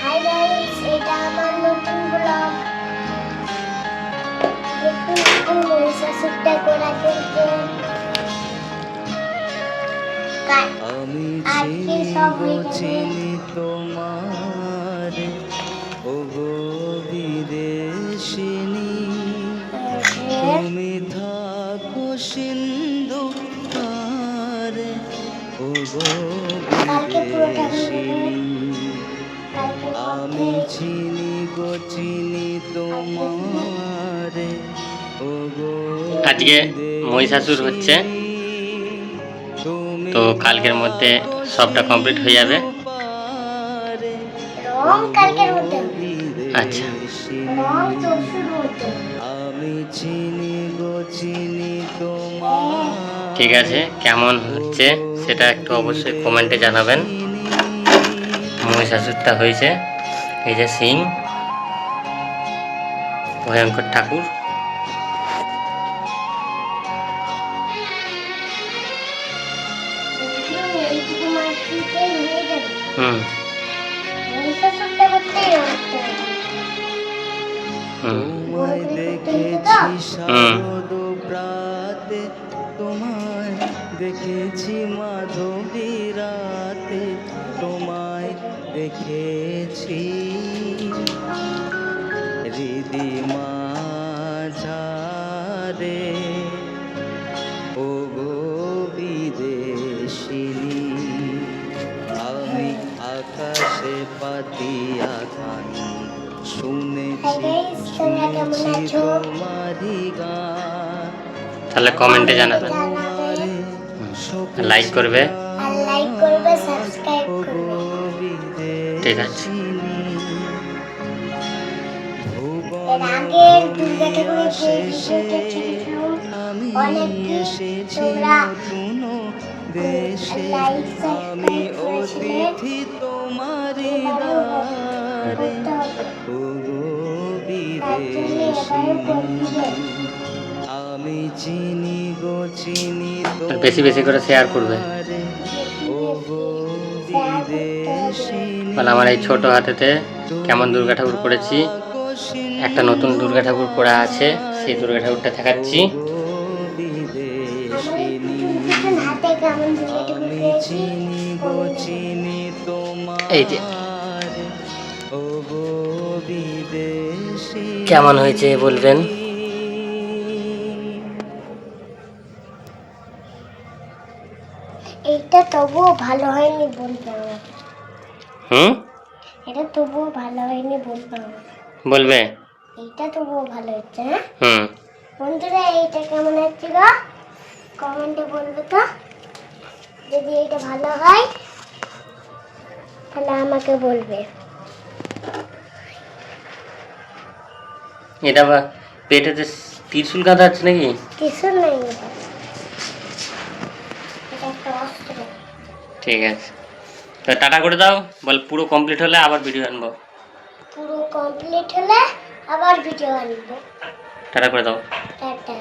Hi guys এটা আমার নতুন ব্লগ দেখুন এখন মহিষাসুরটা করা চলছে আমি আজকে চিনি সব হয়ে। চিনি তোমার। ও গো বিদেশিনী তুমি থাকো সিন্ধু পারে। ও গো বিদেশিনী। আমি চিনি গো চিনি তোমার। আজকে মহিষাসুর হচ্ছে। তো কালকের মধ্যে সবটা কমপ্লিট হয়ে যাবে। রং কালকের মধ্যে। হবে। আচ্ছা ঠিক আছে কেমন হচ্ছে সেটা একটু অবশ্যই কমেন্টে জানাবেন। মহিষাসুরটা হয়েছে। এই যে সিং ভয়ঙ্কর ঠাকুর। হুম। তোমায় দেখেছি শারদ প্রাতে তোমায় দেখেছি মাধবী রাতে। দেখেছি। হৃদি মাঝারে ও গো বিদেশিনী আমি আকাশে পাতিয়া খানি শুনেছি তোমরা শুনেছি আছো? তোমারই গান। তাহলে কমেন্টে জানাবেন জানাবে লাইক করবে। আর লাইক করবে সাবস্ক্রাইব করবে দেশে। লাইক আমি অতিথি বিদেশিনী হবে। আমি চিনি গো চিনি বেশি বেশি করে শেয়ার করবে। তাহলে আমার এই ছোট হাতেতে কেমন দুর্গা ঠাকুর করেছি একটা নতুন দুর্গা ঠাকুর করা আছে, সেই দুর্গা ঠাকুরটা দেখাচ্ছি। এই যে। কেমন হয়েছে বলবেন? এইটা তবুও ভালো হয়নি বলবে আমাকে হুম? এটা তবুও ভালো হয়নি বলবে বলবে? এইটা তবুও ভালো হচ্ছে হ্যাঁ? হুম। বন্ধুরা এইটা কেমন হচ্ছে গো? কমেন্টে বলবে তো। যদি এইটা ভালো হয় তাহলে আমাকে বলবে। এটা বা পেটেতে ত্রিশুল গাঁদা আছে নাকি? কিছু নেই এটা। এটা একটা অস্ত্র। ঠিক আছে। তো টাটা করে দাও বল পুরো কমপ্লিট হলে আবার ভিডিও আনব। পুরো কমপ্লিট হলে আবার ভিডিও আনব। টাটা করে দাও। টাটা।